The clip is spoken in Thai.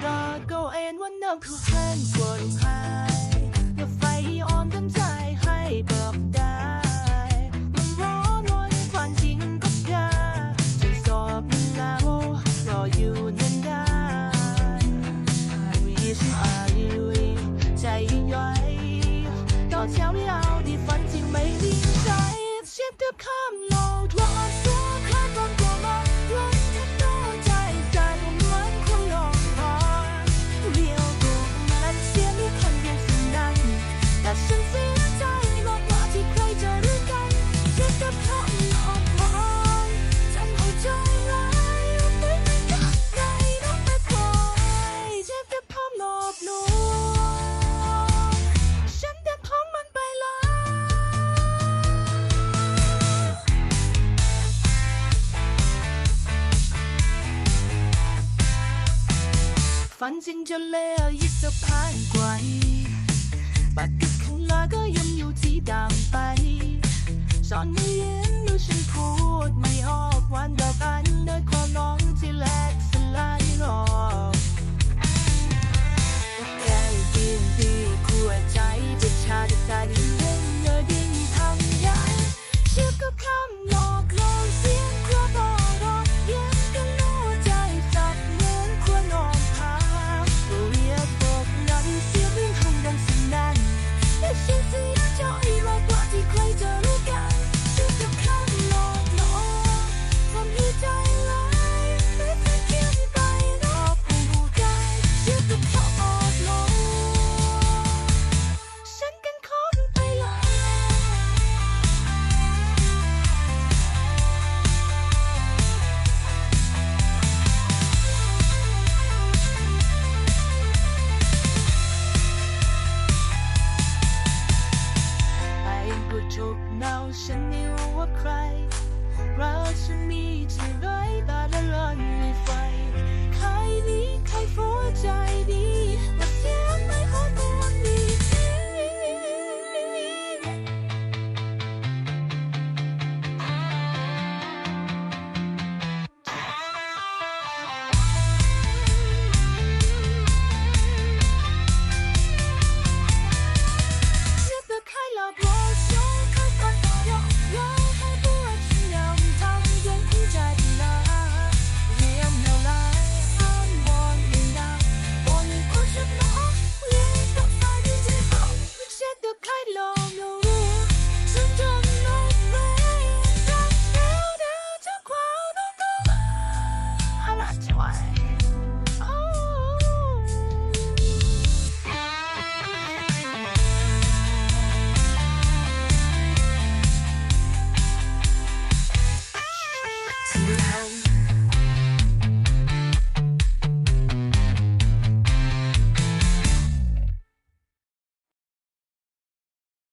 더 고엔 원넌 쿠한 원 한. ฝันจริงจนเลวยิ่งสะพานไกวบัดกิดข้างลอยก็ยังอยู่ที่ดำไปสอนไม่เย็นดูฉันพูดไม่ออกวันดอกันด้วยความร้องที่แหลกสลายรอ หนาฉันไม่รู้ว่าใคร